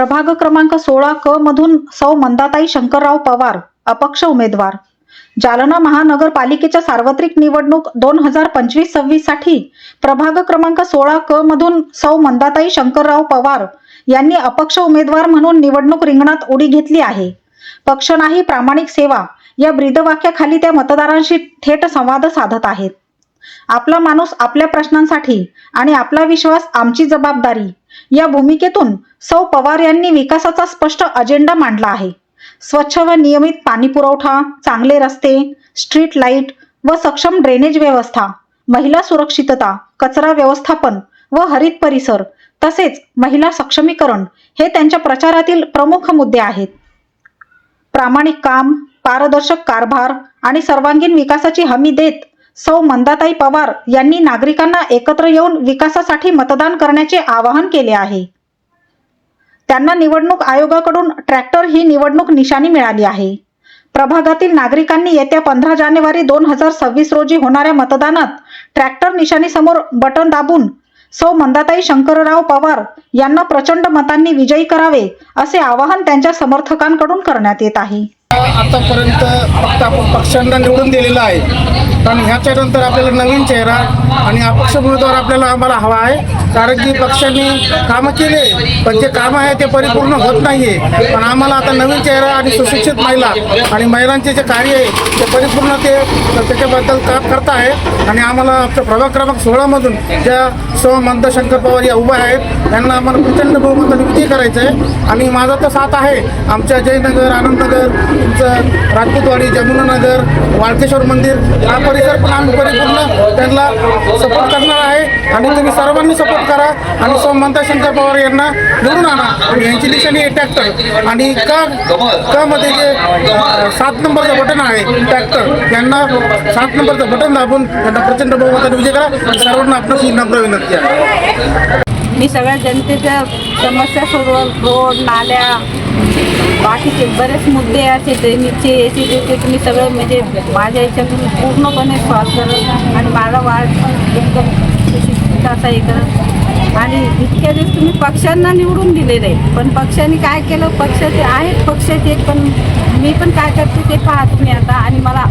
प्रभाग क्रमांक सोळा क मधून सौ मंदाताई शंकरराव पवार अपक्ष उमेदवार. जालना महानगरपालिकेच्या सार्वत्रिक निवडणूक दोन हजार पंचवीस सव्वीससाठी प्रभाग क्रमांक सोळा क मधून सौ मंदाताई शंकरराव पवार यांनी अपक्ष उमेदवार म्हणून निवडणूक रिंगणात उडी घेतली आहे. पक्ष नाही प्रामाणिक सेवा या ब्रीदवाक्याखाली त्या मतदारांशी थेट संवाद साधत आहेत. आपला माणूस आपल्या प्रश्नांसाठी आणि आपला विश्वास आमची जबाबदारी या भूमिकेतून सौ पवार यांनी विकासाचा स्पष्ट अजेंडा मांडला आहे. स्वच्छ व नियमित पाणी पुरवठा चांगले रस्ते स्ट्रीट लाइट व सक्षम ड्रेनेज व्यवस्था महिला सुरक्षितता कचरा व्यवस्थापन व हरित परिसर तसेच महिला सक्षमीकरण हे त्यांच्या प्रचारातील प्रमुख मुद्दे आहेत. प्रामाणिक काम पारदर्शक कारभार आणि सर्वांगीण विकासाची हमी देत सौ मंदाताई पवार यांनी नागरिकांना एकत्र येऊन विकासासाठी मतदान करण्याचे आवाहन केले आहे. त्यांना निवडणूक आयोगाकडून ट्रॅक्टर ही निवडणूक निशाणी मिळाली आहे. प्रभागातील नागरिकांनी येत्या पंधरा जानेवारी दोन हजार सव्वीस रोजी होणाऱ्या मतदानात ट्रॅक्टर निशाणीसमोर बटन दाबून सौ मंदाताई शंकरराव पवार यांना प्रचंड मतांनी विजयी करावे असे आवाहन त्यांच्या समर्थकांकडून करण्यात येत आहे. आतापर्यंत फक्त आपण पक्षांना निवडून दिलेलं आहे. पण ह्याच्यानंतर आपल्याला नवीन चेहरा आणि अपक्ष उमेदवार आपल्याला आम्हाला हवा आहे. कारण की पक्षांनी कामं केले पण जे कामं आहे ते परिपूर्ण होत नाही आहे पण आम्हाला आता नवीन चेहरा आणि सुशिक्षित महिला आणि महिलांचे जे कार्य आहे ते परिपूर्ण ते त्याच्याबद्दल काम करत आहे आणि आम्हाला आमच्या प्रभाग क्रमांक सोळामधून त्या सौ मंद शंकर पवार या उभ्या आहेत. त्यांना आम्हाला प्रचंड बहुमताने विजय करायचं आहे आणि माझा तर साथ आहे. आमच्या जयनगर आनंदनगर तुमचं राजपूतवाडी जमुनानगर वाळकेश्वर मंदिर हा परिसर पण आम्ही परिपूर्ण त्यांना सपोर्ट करणार आहे. आणि तुम्ही सर्वांनी सपोर्ट करा. आणि सौ मंदा शंकर पवार यांना निवडून आणा. आणि यांची निशाणी आहे. ट्रॅक्टर आणि का का मध्ये जे सात नंबरचं बटन आहे ट्रॅक्टर यांना सात नंबरचं बटन दाबून त्यांना प्रचंड बहुमताने विजय करा. सर्वांना आपलं ही नम्र विनंती. मी सगळ्या जनतेच्या समस्या सोडवत रोड नाल्या बाकीचे बरेच मुद्दे असे ड्रेनेजचे याचे त्याचे तुम्ही सगळं म्हणजे माझ्या याच्यातून पूर्णपणे सॉल्व करत आणि माझा वाढ एकदम सुशिक्षित असा हे करत. आणि इतक्या दिवस तुम्ही पक्षांना निवडून दिलेले नाही पण पक्षाने काय केलं? पक्षाचे आहेत पक्षाचे पण मी पण काय करते ते पहा तुम्ही आता. आणि मला